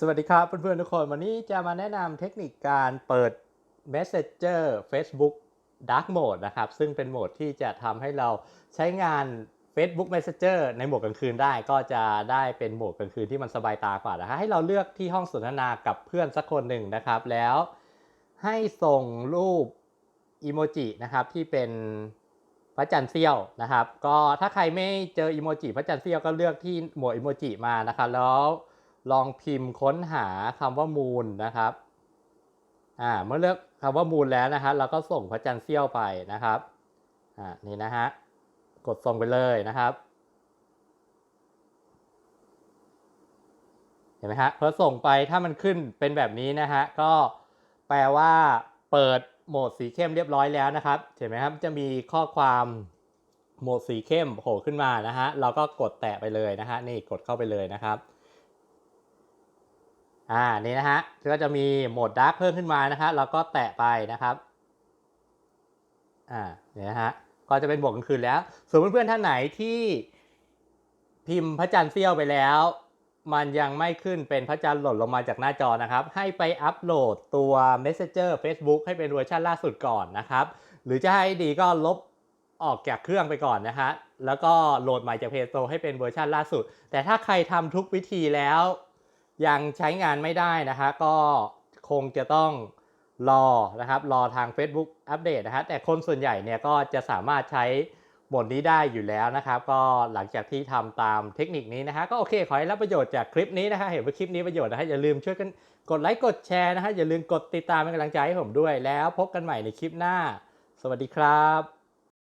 สวัสดีครับเพื่อนๆทุกคน วันนี้จะมาแนะนำเทคนิคการเปิด Messenger Facebook Dark Mode นะครับ ซึ่งเป็นโหมดที่จะทำให้เราใช้งาน Facebook Messenger ในโหมดกลางคืนได้ก็จะได้เป็นโหมดกลางคืนที่มันสบายตากว่านะฮะให้เราเลือกที่ห้องสนทนากับเพื่อนสักคนหนึ่งนะครับ แล้วให้ส่งรูปอีโมจินะครับที่เป็นพระจันทร์เสี้ยวนะครับ ก็ถ้าใครไม่เจออีโมจิพระจันทร์เสี้ยวก็เลือกที่หมวดอีโมจิมานะครับแล้ว ลองพิมพ์ค้นหาคำว่ามูลนะครับอ่าเมื่อเลือกคำว่ามูลแล้วนะฮะเราก็ส่งพระจันทร์เสี้ยวไปนะครับอ่านี่นะฮะกดส่งไปเลยนะครับ เห็นไหมฮะพอส่งไปถ้ามันขึ้นเป็นแบบนี้นะฮะก็แปลว่าเปิดโหมดสีเข้มเรียบร้อยแล้วนะครับเห็นไหมครับจะมีข้อความโหมดสีเข้มโผล่ขึ้นมานะฮะเราก็กดแตะไปเลยนะฮะนี่กดเข้าไปเลยนะครับ อ่านี่นะฮะก็จะมีโหมดดาร์กเพิ่มขึ้นมานะฮะเราก็แตะไปนะครับอ่าเนี่ยฮะก็จะเป็นโหมดกลางคืนแล้วส่วนเพื่อนๆท่านไหนที่พิมพ์พระจันทร์เสี้ยวไปแล้ว มันยังไม่ขึ้นเป็นพระจันทร์หล่นลงมาจากหน้าจอนะครับ ให้ไปอัปโหลดตัว Messenger Facebook ให้เป็นเวอร์ชันล่าสุดก่อนนะครับ หรือจะให้ดีก็ลบออกจากเครื่องไปก่อนนะฮะแล้วก็โหลดใหม่จาก Play Store ให้เป็นเวอร์ชันล่าสุด แต่ถ้าใครทำทุกวิธีแล้ว ยังใช้งานไม่ได้นะฮะก็คงจะต้องรอนะครับรอทาง Facebook อัปเดตนะฮะแต่คนส่วนใหญ่เนี่ยก็จะสามารถใช้โหมดนี้ได้อยู่แล้วนะครับ ก็หลังจากที่ทำตามเทคนิคนี้นะฮะก็โอเคขอให้รับประโยชน์จากคลิปนี้นะฮะเห็นว่าคลิปนี้ประโยชน์นะฮะอย่าลืมช่วยกันกดไลค์กดแชร์นะฮะอย่าลืมกดติดตามเป็นกำลังใจให้ผมด้วยแล้วพบกันใหม่ในคลิปหน้า สวัสดีครับ